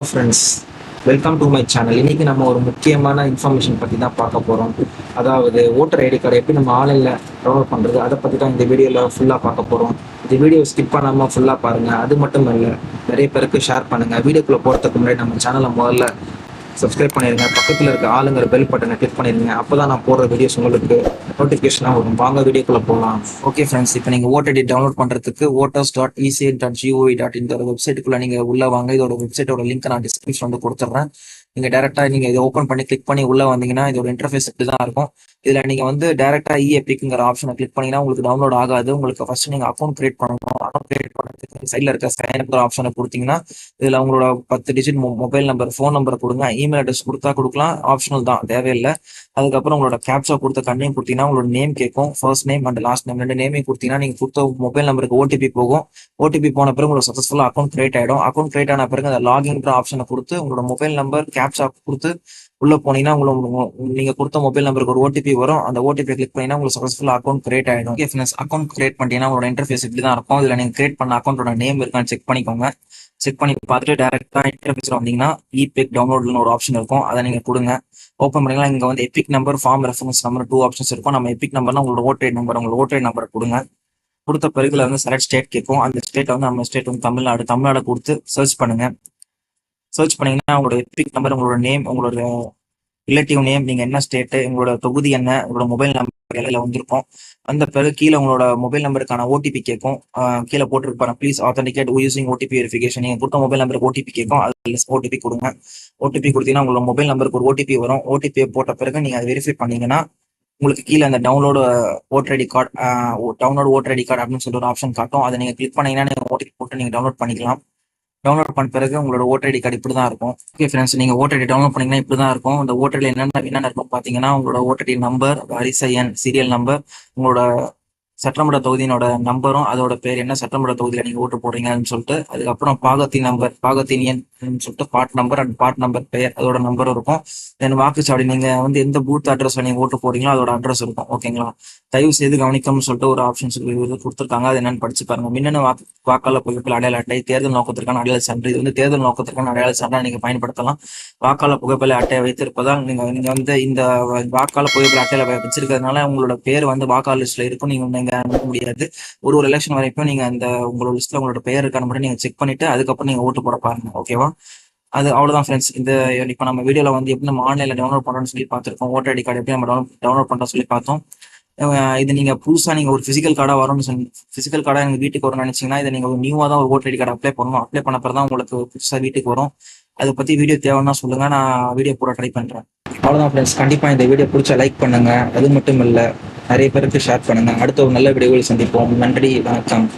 Friends welcome to my channel இன்னைக்கு நம்ம ஒரு முக்கியமான இன்ஃபர்மேஷன் பற்றி தான் பார்க்க போகிறோம் அதாவது ஓட்டர் ஐடி கார்டு எப்படி நம்ம ஆன்லைனில் டவுன்லோட் பண்ணுறது அதை பற்றி தான் இந்த வீடியோவில் ஃபுல்லாக பார்க்க போகிறோம் இந்த வீடியோ ஸ்கிப் பண்ணாமல் ஃபுல்லாக பாருங்கள் அது மட்டும் இல்லை நிறைய பேருக்கு ஷேர் பண்ணுங்கள் வீடியோக்குள்ளே போகிறதுக்கு முன்னாடி நம்ம சேனலை முதல்ல சப்ஸ்கிரைப் பண்ணிடுங்க பக்கத்தில் இருக்க ஆளுங்கிற பெல் பட்டனை கிளிக் பண்ணிடுங்க அப்போ தான் நான் போடுற வீடியோஸ் உங்களுக்கு நோட்டிஃபிகேஷனாக வரும். வாங்க வீடியோக்குள்ளே போகலாம் ஓகே ஃப்ரெண்ட்ஸ் இப்போ நீங்கள் ஓட்டடி டவுன்லோட் பண்ணுறதுக்கு voters dot ECI dot GOV dot இந்த வெப்சைட்டுக்குள்ளே நீங்கள் உள்ளே வாங்க. இதோட வெப்சைட்டோட லிங்க் நான் டிஸ்கிரிப்ஷன் வந்து கொடுத்துட்றேன் நீங்கள் டேரெக்டாக நீங்கள் இதை ஓப்பன் பண்ணி கிளிக் பண்ணி உள்ளே வந்தீங்கன்னா இதோட இன்டர்ஃபேஸ் இப்படி தான் இருக்கும். இதில் நீங்கள் வந்து டேரெக்டாக இ எப்பிக்குங்கிற e ஆப்ஷனை கிளிக் பண்ணிங்கன்னா உங்களுக்கு டவுன்லோட் ஆகாது. உங்களுக்கு ஃபர்ஸ்ட் நீங்கள் அக்கௌண்ட் கிரியேட் பண்ணணும். அக்கௌண்ட் கிரியேட் பண்ணுறதுக்கு சைடில் இருக்க சைன் அப் ஆப்ஷனை கொடுத்தீங்கன்னா இதில் உங்களோட பத்து digit mobile number phone number கொடுங்க. இமெயில் அட்ரஸ் கொடுத்தா கொடுக்கலாம். ஆப்ஷனல் தான். தேவையில்லை. அதுக்கப்புறம் உங்களோட கேப்சா கொடுத்த கண்ணையும் கொடுத்தீங்கன்னா உங்களோட நேம் கேட்கும். First name and last name ரெண்டு நேமையும் கொடுத்தீங்கன்னா நீங்கள் கொடுத்த மொபைல் நம்பருக்கு ஓடிபி போகும். ஓடிபி போன பிறகு உங்களுக்கு சக்ஸஸ்ஃபுல்லாக அக்கௌண்ட் கிரியேட் ஆகிடும் அக்கௌண்ட் கிரியேட் ஆன பிறகு அந்த லாகின்ன்ற ஆப்ஷனை கொடுத்து உங்களோட மொபைல் நம்பர் கேப்சா கொடுத்து உள்ள போனீங்கன்னா உங்களுக்கு நீங்க கொடுத்த மொபைல் நம்பருக்கு ஒரு ஓடிபி வரும். அந்த ஓடிபி கிளிக் பண்ணீங்கன்னா உங்களுக்கு சக்சஸ்ஃபுல் அக்கௌண்ட் கிரியேட் ஆயிடும். ஓகே ஃபினஸ் அக்கௌண்ட் கிரியேட் பண்ணிட்டீங்கன்னா உங்களோட இன்டர்ஃபேஸ் இப்படி தான் இருக்கும். இதுல நீங்க கிரியேட் பண்ண அக்கௌண்ட்டோட நேம் இருக்கான்னு செக் பண்ணிக்கோங்க. செக் பண்ணி பார்த்துட்டு டேரக்டா இன்டர்ஃபேஸ்ல வந்தீங்கன்னா இபேக் டவுன்லோட்னு ஒரு ஆப்ஷன் இருக்கும். அதை நீங்க கொடுங்க. ஓப்பன் பண்ணீங்கன்னா இங்க வந்து EPIC number form reference number two options இருக்கும். நம்ம எபிக் நம்பர்னா உங்களோட ஓட்டை நம்பர் உங்களோட ஓட்டை நம்பர் கொடுங்க. கொடுத்த பிறகு வந்து செலக்ட் ஸ்டேட் கேட்கும். அந்த ஸ்டேட் வந்து நம்ம ஸ்டேட் வந்து தமிழ்நாடு தமிழ்நாடு கொடுத்து சர்ச் பண்ணுங்க. சர்ச் பண்ணீங்கன்னா உங்களோட எபிக் நம்பர் உங்களோட நேம் உங்களோட ரிலேட்டிவ் நேம் நீங்க என்ன ஸ்டேட்டு உங்களோட தொகுதி என்ன உங்களோட மொபைல் நம்பர் இடையில வந்திருக்கும் அந்த பிறகு கீழே உங்களோட மொபைல் நம்பருக்கான ஓடிபி கேட்கும். கீழே போட்டிருப்பாரு please authenticate using OTP verification நீங்க கொடுத்த மொபைல் நம்பருக்கு ஓடிபி கேட்கும் அதில் ஓடிபி கொடுங்க. ஓடிபி கொடுத்தீங்கன்னா உங்களோட மொபைல் நம்பருக்கு ஒரு ஓடிபி வரும். ஓடிபி போட்ட பிறகு நீங்க அதை வெரிஃபை பண்ணீங்கன்னா உங்களுக்கு கீழே அந்த download voter ID card download voter ID card அப்படின்னு சொல்லிட்டு ஒரு ஆப்ஷன் காட்டும். அதை நீங்க கிளிக் பண்ணீங்கன்னா நீங்க ஓடிபி போட்டு நீங்க டவுன்லோட் பண்ணிக்கலாம். டவுன்லோட் பண்ண பிறகு உங்களோட ஓட்டர் ஐடி கார்டு இப்படி தான் இருக்கும். ஓகே ஃப்ரெண்ட்ஸ் நீங்க ஓட்டர் ஐடி டவுன்லோட் பண்ணீங்கன்னா இப்படி தான் இருக்கும். இந்த ஓட்டர் ஐடி என்னென்ன என்னென்ன இருக்கும் பாத்தீங்கன்னா உங்களோட ஓட்டர் ஐடி நம்பர் வரிசை எண் சீரியல் நம்பர் உங்களோட சட்டமன்ற தொகுதியினோட நம்பரும் அதோட பேர் என்ன சட்டமன்ற தொகுதியில நீங்க ஓட்டு போடுறீங்கன்னு சொல்லிட்டு அதுக்கப்புறம் பாகத்தின் நம்பர் பாகத்தின் எண் சொல்லிட்டு part number and part number பெயர் அதோட நம்பரும் இருக்கும். தென் வாக்குச்சாவடி நீங்க வந்து எந்த பூத் அட்ரஸ் நீங்க ஓட்டு போறீங்களோ அதோட அட்ரஸ் இருக்கும். ஓகேங்களா தயவு செய்து கவனிக்கணும்னு சொல்லிட்டு ஒரு ஆப்ஷன்ஸ் கொடுத்துருக்காங்க. அது என்னன்னு படிச்சு பாருங்க. மின்னணு வாக்கு வாக்காளர் புகைப்பட அடையாள அட்டை தேர்தல் நோக்கத்திற்கான அடையாள சான்று. இது வந்து தேர்தல் நோக்கத்திற்கான அடையாள சான்றா நீங்க பயன்படுத்தலாம். வாக்காளர் புகைப்பட அட்டையை வைத்திருப்பதால் நீங்க நீங்க வந்து இந்த வாக்காளர் புகைப்பட அட்டையில வச்சிருக்கிறதுனால உங்களோட பேர் வந்து வாக்காளர் லிஸ்ட்ல இருக்கும். நீங்க நீங்க அனுப்ப முடியாது. ஒரு ஒரு எலெக்ஷன் வரைக்கும் நீங்க அந்த உங்களோட லிஸ்ட்ல உங்களோட பெயர் இருக்கான்னு மட்டும் நீங்க செக் பண்ணிட்டு அதுக்கப்புறம் நீங்க ஓட்டு போட பாருங்க ஓகேவா அது அவ்வளவுதான் ஃப்ரெண்ட்ஸ் இந்த இப்போ நம்ம வீடியோல வந்து எப்படி நம்ம ஆன்லைன்ல டவுன்லோட் பண்றோம்னு சொல்லி பார்த்துருக்கோம். ஓட்டர் ஐடி கார்டு எப்படி நம்ம டவுன்லோட் டவுன்லோட் பண்றோம் சொல்லி பார்த்தோம். இது நீங்க புதுசா நீங்க ஒரு பிசிக்கல் கார்டா வரும்னு சொன்னீங்க பிசிக்கல் கார்டா எங்க வீட்டுக்கு வரும்னு நினைச்சீங்கன்னா இதை நீங்க ஒரு நியூவா தான் ஒரு ஓட்டர் ஐடி கார்டு அப்ளை பண்ணணும். அப்ளை பண்ண பிறகு தான் உங்களுக்கு புதுசா வீட்டுக்கு வரும். அதை பத்தி வீடியோ தேவைன்னா சொல்லுங்க நான் வீடியோ போட ட்ரை பண்றேன். அவ்வளவுதான் ஃப்ரெண்ட்ஸ் கண்டிப்பா இந்த வீடியோ பிடிச்சா லைக் பண்ணுங்க. அது மட்டும் இல்ல நிறைய பேருக்கு ஷேர் பண்ணுங்க. அடுத்த ஒரு நல்ல வீடியோவில் சந்திப்போம். நன்றி வணக்கம்.